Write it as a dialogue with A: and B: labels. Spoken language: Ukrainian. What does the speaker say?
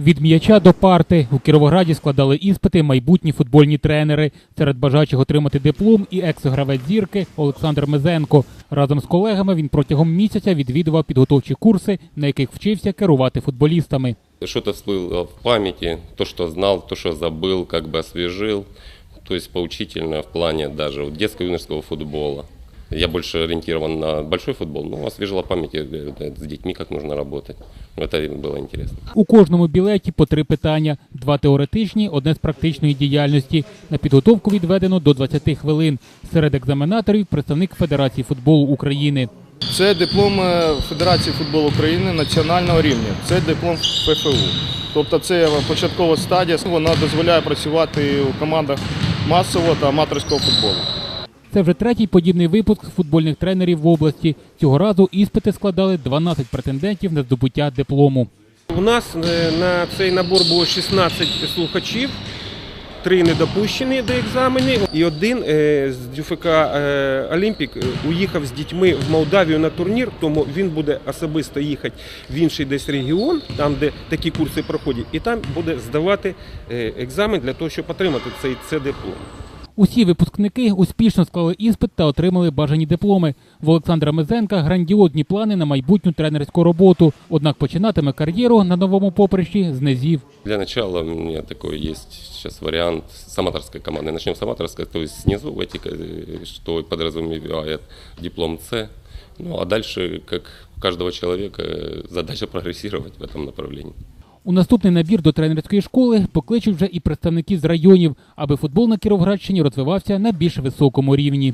A: Від м'яча до парти у Кіровограді складали іспити майбутні футбольні тренери. Серед бажаючих отримати диплом і екс-гравець зірки Олександр Мезенко. Разом з колегами він протягом місяця відвідував підготовчі курси, на яких вчився керувати футболістами.
B: Что-то всплыло в памяти, то, что знал, то, что забыл, как бы освежил. То есть поучительно в плане даже вот детско-юношеского футбола. Я больше ориентирован на большой футбол, но освежила память э, с детьми, как нужно работать. Это было интересно.
A: У кожному білеті по три питання: два теоретичні, одне з практичної діяльності. На підготовку відведено до 20 хвилин. Серед екзаменаторів представник Федерації футболу України.
C: Це диплом е, Федерації футболу України національного рівня. Це диплом ФФУ. Тобто це початкова стадія. Вона дозволяє працювати у командах масового та аматорського футболу.
A: Це вже третій подібний випуск футбольних тренерів в області. Цього разу іспити складали 12 претендентів на здобуття диплому.
D: У нас е, на цей набор було 16 слухачів, три недопущені до екзаменів, і один е, з ДЮФК е, Олімпік уїхав з дітьми в Молдавію на турнір, тому він буде особисто їхати в інший десь регіон, там де такі курси проходять, і там буде здавати екзамен для того, щоб отримати цей це диплом.
A: Усі випускники успішно склали іспит та отримали бажані дипломи. В Олександра Мезенка грандіозні плани на майбутню тренерську роботу. Однак починатиме кар'єру на новому поприщі з низів.
B: Для начала у меня такой есть сейчас вариант с аматорской команды. Начнем с аматорской, то есть снизу, эти, э, что и подразумевает диплом С. Ну а дальше, как у каждого человека, э, задача прогрессировать в этом направлении.
A: У наступний набір до тренерської школи покличуть вже і представників з районів, аби футбол на Кіровградщині розвивався на більш високому рівні.